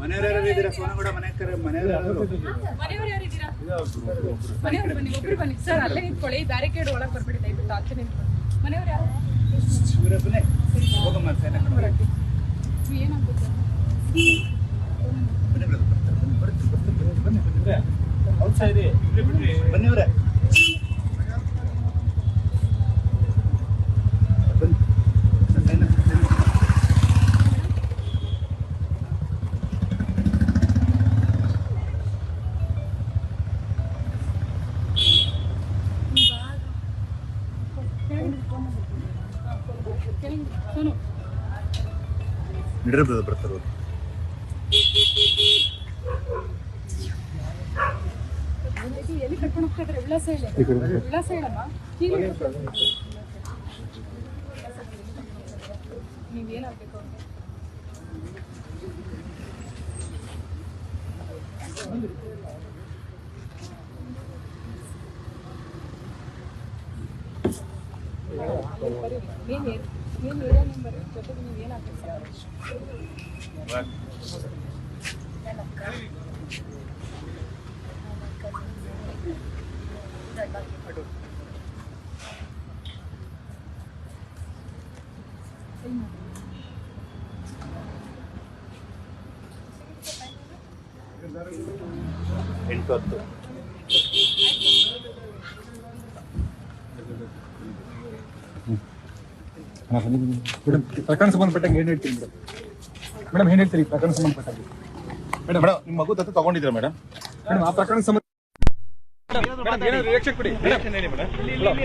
ಸೋನಗೌಡ ಮನೆ ಕರೆ ಮನೆಯವರು ಮನೆಯವ್ರು ಯಾರಿದ್ದೀರಾ ಮನೆಯವ್ರು ಬನ್ನಿ ಒಬ್ರು ಬನ್ನಿ ಸರ್ ಅಲ್ಲೇ ನಿಂತ್ಕೊಳ್ಳಿ ಬ್ಯಾರಿಕೇಡ್ ಒಳಗೆ ಬರ್ಬಿಡಿ ದಯವಿಟ್ಟು ಆಚೆ ನಿಂತ್ಕೊಳ್ಳಿ ಮನೆಯವ್ರು ಯಾರು ಇವರೊಬ್ಬನೇ ಹೋಗಮ್ಮ ನೀವು ಏನಾಗ್ಬೇಕು ಬನ್ನಿ ಬನ್ನಿ ಬರ್ತಾರೆ. ಬನ್ನಿ, ಬನ್ನಿ, ಬನ್ನಿ, ಬನ್ನಿ. ಔಟ್ಸೈಡ್ ಇದೆ. ಬನ್ನಿ ಇವ್ರೆ. ಬನ್ನಿ. ಕೆಳಗೆ ಎಲ್ಲಿ ನಡೀರಿ brother, ಬರ್ತಾರೆ ಅವ್ರು. ಇದು ಎಲ್ಲಿ ಕರ್ಕೊಂಡು ನೀವೇನಾಗಬೇಕು ಇದ್ದಾರೆ ಉಲ್ಲಾಸ ಹೇಳಿ ये तो ಮೇಡಮ್ ಪ್ರಕರಣ ಸಂಬಂಧಪಟ್ಟಂಗೆ ಏನು ಹೇಳ್ತೀರಿ ಮೇಡಮ್? ಮೇಡಮ್ ಏನು ಹೇಳ್ತೀರಿ ಪ್ರಕರಣ ಸಂಬಂಧಪಟ್ಟಂಗೆ? ಮೇಡಮ್ ಮೇಡಮ್ ನಿಮ್ಮ ಮಗು ದತ್ತು ತಗೊಂಡಿದ್ದೀರಾ ಮೇಡಮ್? ಮೇಡಮ್ ಆ ಪ್ರಕರಣ ಸಂಬಂಧ ಮೇಡಮ್ ಏನಾದ್ರು ರಿಯಾಕ್ಷನ್ ಕೊಡಿ. ರಿಯಾಕ್ಷನ್ ಹೇಳಿ ಮೇಡಮ್. ಮೇಡಮ್